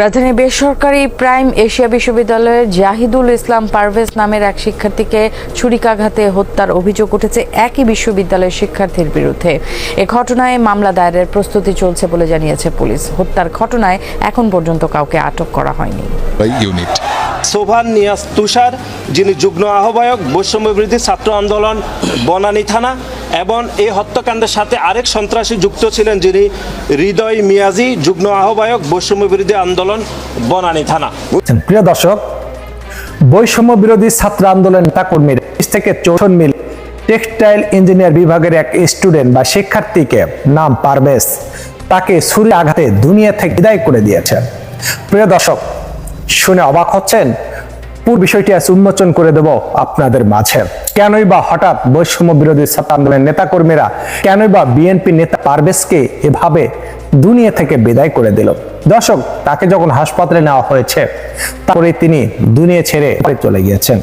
রাজধানীর বেসরকারি prime Asia বিশ্ববিদ্যালয়ের জাহিদুল ইসলাম পারভেজ নামের এক শিক্ষার্থীকে ছুরিকাঘাতে হত্যার অভিযোগ উঠেছে একই বিশ্ববিদ্যালয়ের শিক্ষার্থীর বিরুদ্ধে। এ ঘটনায় মামলা দায়েরের প্রস্তুতি চলছে বলে জানিয়েছে পুলিশ। হত্যার ঘটনায় এখন পর্যন্ত কাউকে আটক করা হয়নি। ইউনিট সোভান নিয়াস তুষার যিনি যুগ্ম আহ্বায়ক বৈষম্য বিরোধী ছাত্র আন্দোলন বনানী থানা। এবং এই হত্যাকাণ্ডের সাথে আরেক সন্ত্রাসী যুক্ত ছিলেন যিনি হৃদয় মিয়াজি, যুগ্ম আহ্বায়ক, বৈষম্য বিরোধী আন্দোলন, বনানী থানা। প্রিয় দর্শক, বৈষম্য বিরোধী ছাত্র আন্দোলন নেতা কর্মীর থেকে চৌষন মিল টেক্সটাইল ইঞ্জিনিয়ার বিভাগের এক স্টুডেন্ট বা শিক্ষার্থীকে নাম পারভেজ। তাকে ছুরি আঘাতে দুনিয়া থেকে বিদায় করে দিয়েছেন প্রিয় দর্শক, শুনে অবাক হচ্ছেন? পুরো বিষয়টি আজ উন্মোচন করে দেব আপনাদের মাঝে। কেনই বা হঠাৎ বৈষম্য বিরোধী ছাত্র আন্দোলনের নেতাকর্মীরা, কেনই বা বিএনপি নেতা পারভেজকে এভাবে দুনিয়া থেকে বিদায় করে দিল? দর্শক, তাকে যখন হাসপাতালে নেওয়া হয়েছে তারপরে তিনি দুনিয়া ছেড়ে চলে গিয়েছেন।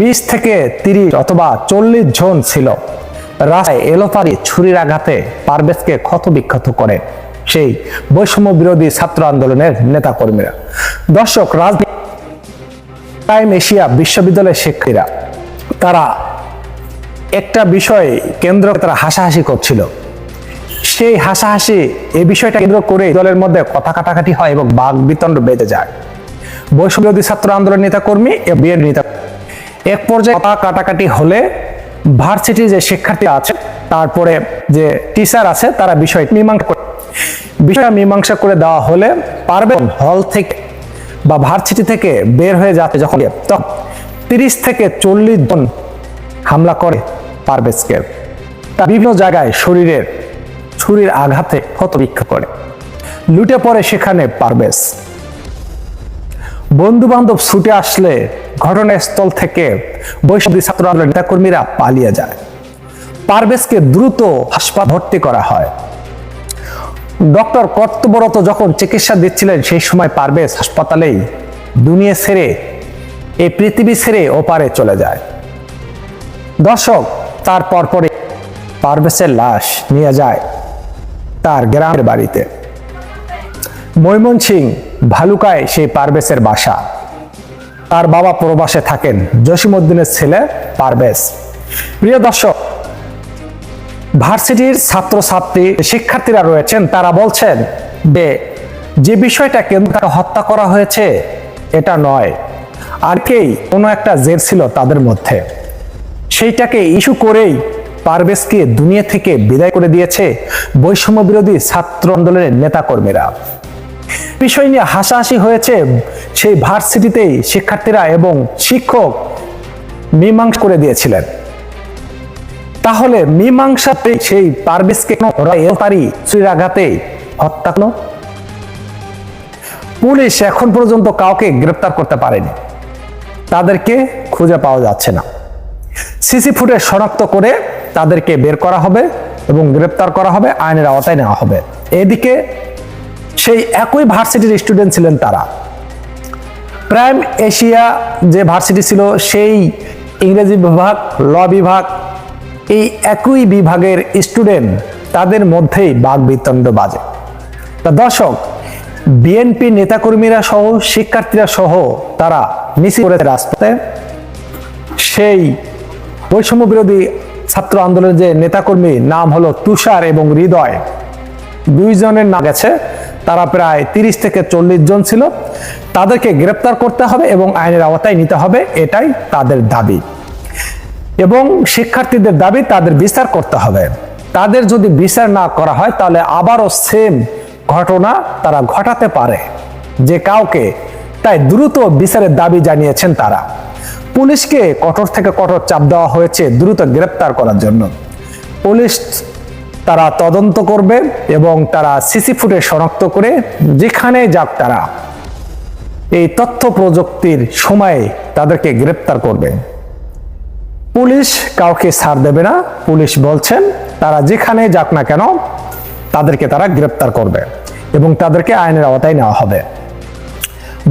বিশ থেকে তিরিশ অথবা চল্লিশ জন ছিল। রাস্তায় এলোপারি ছুরির আঘাতে পারভেজকে ক্ষত বিক্ষত করে সেই বৈষম্য বিরোধী ছাত্র আন্দোলনের নেতাকর্মীরা। দর্শক, রাজনীতি টাইম এশিয়া বিশ্ববিদ্যালয়ের শিক্ষার্থীরা, তারা একটা বিষয় কেন্দ্র তারা হাসাহাসি করছিল। সেই হাসাহাসি, এই বিষয়টা কেন্দ্র করে দলের মধ্যে কথা কাটাকাটি হয় এবং বাঘ বিতণ্ড বেঁধে যায়। বিরোধী ছাত্র আন্দোলন নেতা কর্মী বিএন নেতা এক পর্যায়ে কথা কাটাকাটি হলে ভার্সিটি যে শিক্ষার্থী আছে, তারপরে যে টিচার আছে, তারা বিষয় মীমাংসা করে বিষয়টা মীমাংসা করে দেওয়া হলে পারবে হল থেকে বা ভার্সিটি থেকে বের হয়ে যাচ্ছে যখন তিরিশ থেকে চল্লিশ জন হামলা করে পারভেজকে। তা বিভিন্ন জায়গায় শরীরের ছুরির আঘাতে ক্ষত বিক্ষত করে। লুটে পড়ে সেখানে পারভেজ। বন্ধু বান্ধব ছুটে আসলে ঘটনাস্থল থেকে বৈষ্ণবী ছাত্র আন্দোলন নেতাকর্মীরা পালিয়ে যায়। পারভেজকে দ্রুত হাসপাতাল ভর্তি করা হয়। ডক্টর কর্তব্যরত যখন চিকিৎসা দিচ্ছিলেন সেই সময় পারভেজ হাসপাতালেই দুনিয়া ছেড়ে এই পৃথিবী ছেড়ে ওপারে চলে যায়। দর্শক, তার পরপরে পারভেজের লাশ নিয়ে যায় তার গ্রামের বাড়িতে। ময়মনসিং ভালুকায় সেই পারভেজের বাসা। তার বাবা প্রবাসে থাকেন জসিমউদ্দিনের ছেলে পারভেজ। প্রিয় দর্শক ভার্সিটির ছাত্রছাত্রী শিক্ষার্থীরা রয়েছেন, তারা বলছেন যে যে বিষয়টা কেন্দ্রকে হত্যা করা হয়েছে, এটা নয়। আর কেই কোনো একটা জের ছিল তাদের মধ্যে। সেইটাকে ইস্যু করেই পারভেজকে দুনিয়া থেকে বিদায় করে দিয়েছে বৈষম্য বিরোধী ছাত্র আন্দোলনের নেতাকর্মীরা। বিষয় নিয়ে হাসাহাসি হয়েছে সেই ভার্সিটিতেই শিক্ষার্থীরা এবং শিক্ষক মীমাংস করে দিয়েছিলেন। তাহলে মীমাংসাতে সেই পারভেজকে পারি আঘাতে হত্যা করল? পুলিশ এখন পর্যন্ত কাউকে গ্রেপ্তার করতে পারেনি। তাদেরকে খুঁজে পাওয়া যাচ্ছে না। সিসি ফুটে শনাক্ত করে তাদেরকে বের করা হবে এবং গ্রেপ্তার করা হবে, আইনের আওতায় নেওয়া হবে। এদিকে সেই একই ভার্সিটির স্টুডেন্ট ছিলেন তারা। প্রাইম এশিয়া যে ভার্সিটি ছিল, সেই ইংরেজি বিভাগ, ল বিভাগ এই একই বিভাগের স্টুডেন্ট তাদের মধ্যেই বাঘ বিতণ্ড বাজে। তা দর্শক বিএনপি নেতাকর্মীরা সহ, শিক্ষার্থীরা সহ তারা মিছিল করেছে রাজপথে সেই বৈষম্য বিরোধী ছাত্র আন্দোলনের যে নেতাকর্মী নাম হলো তুষার এবং হৃদয় দুইজনের নাম গেছে। তারা প্রায় তিরিশ থেকে চল্লিশ জন ছিল। তাদেরকে গ্রেপ্তার করতে হবে এবং আইনের আওতায় নিতে হবে। এটাই তাদের দাবি। এবং শিক্ষার্থীদের দাবি তাদের বিচার করতে হবে। তাদের যদি বিচার না করা হয়, তাহলে আবারও সেম ঘটনা তারা ঘটাতে পারে। যে কাউকে তাই দ্রুত বিচারের দাবি জানিয়েছেন তারা। পুলিশকে কঠোর থেকে কঠোর চাপ দেওয়া হয়েছে দ্রুত গ্রেপ্তার করার জন্য। পুলিশ তারা তদন্ত করবে এবং তারা সিসি ফুটে শনাক্ত করে যেখানে যাক তারা এই তথ্য প্রযুক্তির সময়ে তাদেরকে গ্রেপ্তার করবে। পুলিশ কাউকে ছাড় দেবে না। পুলিশ বলছেন, তারা যেখানে যাক না কেন, তাদেরকে তারা গ্রেপ্তার করবে এবং তাদেরকে আইনের আওতায় নেওয়া হবে।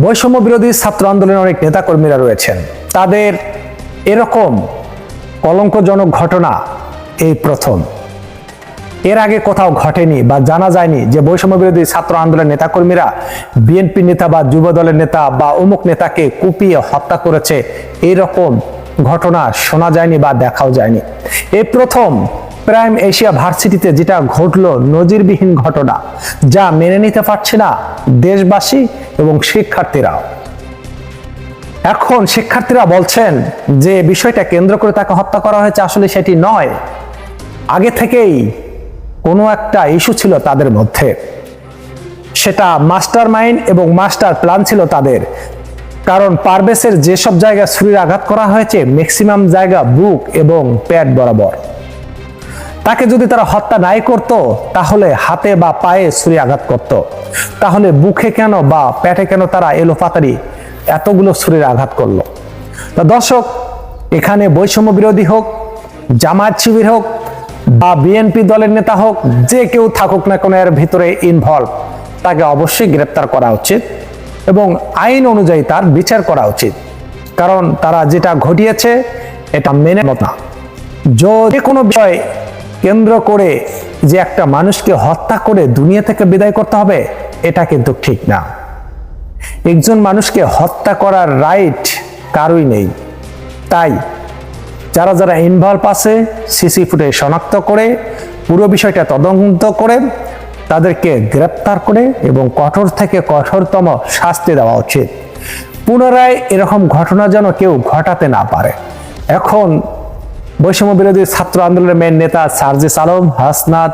বৈষম্য বিরোধী ছাত্র আন্দোলনের অনেক নেতাকর্মীরা রয়েছেন। তাদের এরকম কলঙ্কজনক ঘটনা এই প্রথম। এর আগে কোথাও ঘটেনি বা জানা যায়নি যে বৈষম্য বিরোধী ছাত্র আন্দোলনের নেতাকর্মীরা বিএনপি নেতা বা যুব দলের নেতা বা অমুক নেতাকে কুপিয়ে হত্যা করেছে। এইরকম ঘটনা শোনা যায়নি বা দেখাও যায়নি। এই প্রথম প্রাইম এশিয়া ভার্সিটিতে যেটা ঘটলো নজিরবিহীন ঘটনা, যা মেনে নিতে পারছে না দেশবাসী এবং শিক্ষার্থীরাও এখন শিক্ষার্থীরা বলছেন যে বিষয়টা কেন্দ্র করে তাকে হত্যা করা হয়েছে আসলে সেটি নয়। আগে থেকেই কোনো একটা ইস্যু ছিল তাদের মধ্যে। সেটা মাস্টার মাইন্ড এবং মাস্টার প্ল্যান ছিল তাদের কারণ পারভেসের যেসব জায়গায় ছুরির আঘাত করা হয়েছে ম্যাক্সিমাম জায়গা বুক এবং প্যাট বরাবর। তাকে যদি তারা হত্যা নাই করত, তাহলে হাতে বা পায়ে ছুরি আঘাত করত। তাহলে বুকে কেন বা প্যাটে কেন তারা এলো পাতারি এতগুলো ছুরির আঘাত করল? তো দর্শক, এখানে বৈষম্য বিরোধী হোক, জামায়াত শিবির হোক, বা বিএনপি দলের নেতা হোক, যে কেউ থাকুক না কোনো এর ভিতরে ইনভলভ তাকে অবশ্যই গ্রেপ্তার করা উচিত। এবং আইন অনুযায়ী তার বিচার করা উচিত। কারণ তারা যেটা ঘটিয়েছে, এটা মেনে না। যদি কোনো বিষয় কেন্দ্র করে যে একটা মানুষকে হত্যা করে দুনিয়া থেকে বিদায় করতে হবে, এটা কিন্তু ঠিক না। একজন মানুষকে হত্যা করার রাইট কারোই নেই। তাই যারা যারা ইনভলভ আছে সিসি ফুটেজ শনাক্ত করে, পুরো বিষয়টা তদন্ত করে তাদেরকে গ্রেপ্তার করে এবং কঠোর থেকে কঠোরতম শাস্তি দেওয়া উচিত। পুনরায় এরকম ঘটনা যেন কেউ ঘটাতে না পারে। এখন বৈষম্য বিরোধী ছাত্র আন্দোলনের মেন নেতা সার্জিস আলম, হাসনাত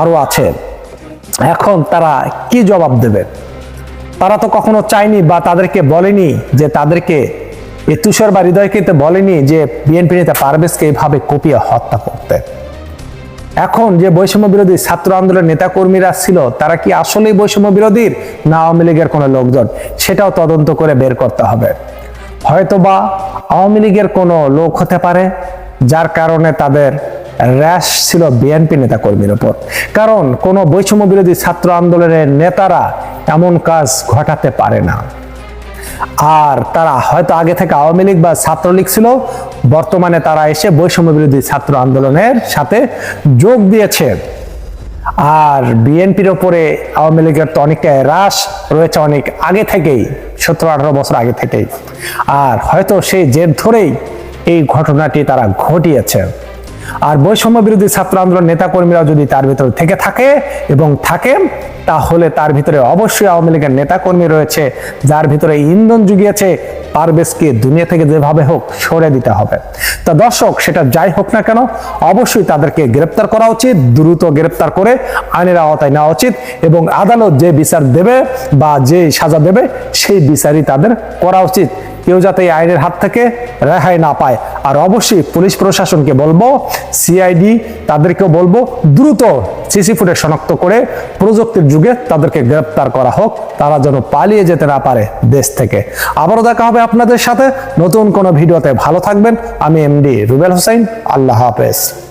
আরও আছেন। এখন তারা কি জবাব দেবে? তারা তো কখনো চায়নি বা তাদেরকে বলেনি যে তাদেরকে এ তুষার বা হৃদয়কে বলেনি যে বিএনপি নেতা পারভেজকে এইভাবে কুপিয়ে হত্যা করতে। এখন যে বৈষম্য বিরোধী ছাত্র আন্দোলনের নেতাকর্মীরা ছিল, তারা কি আসলেই বৈষম্য বিরোধীর না আওয়ামী লীগের কোনো লোকজন? সেটাও তদন্ত করে বের করতে হবে। হয়তোবা আওয়ামী লীগের কোনো লোক হতে পারে, যার কারণে তাদের র্যাশ ছিল বিএনপি নেতাকর্মীর উপর কারণ কোনো বৈষম্য বিরোধী ছাত্র আন্দোলনের নেতারা এমন কাজ ঘটাতে পারে না। আর তারা হয়তো আগে থেকে আওয়ামী লীগ বা ছাত্রলীগ ছিল, বর্তমানে তারা এসে বৈষম্য বিরোধী ছাত্র আন্দোলনের সাথে যোগ দিয়েছে। আর বিএনপির ওপরে আওয়ামী লীগের তো অনেক হ্রাস রয়েছে অনেক আগে থেকেই, সতেরো, আঠারো বছর আগে থেকেই। আর হয়তো সেই জের ধরেই এই ঘটনাটি তারা ঘটিয়েছে। আর বৈষম্য বিরোধী ছাত্র আন্দোলন নেতাকর্মীরা যদি তার ভিতরে থেকে থাকে এবং থাকে, তাহলে তার ভিতরে অবশ্যই আওয়ামী লীগের নেতাকর্মী রয়েছে, যার ভিতরে ইন্ধন জুগিয়েছে, পারভেজকে দুনিয়া থেকে যেভাবে হোক সরে দিতে হবে। তা দর্শক, সেটা যাই হোক না কেন, অবশ্যই তাদেরকে গ্রেপ্তার করা উচিত, দ্রুত গ্রেপ্তার করে আইনের আওতায় নেওয়া উচিত এবং আদালত যে বিচার দেবে বা যে সাজা দেবে, সেই বিচারই তাদের করা উচিত। কেউ যাতে এই আইনের হাত থেকে রেহাই না পায়। আর অবশ্যই পুলিশ প্রশাসনকে বলব, সিআইডি তাদেরকেও বলব, দ্রুত সিসি ফুটেজ শনাক্ত করে প্রযুক্তির যুগে তাদেরকে গ্রেপ্তার করা হোক। তারা যেন পালিয়ে যেতে না পারে দেশ থেকে। আবারও দেখা হবে আপনাদের সাথে। নতুন কোনো ভিডিওতে ভালো থাকবেন। আমি এমডি রুবেল হোসেন। আল্লাহ হাফেজ।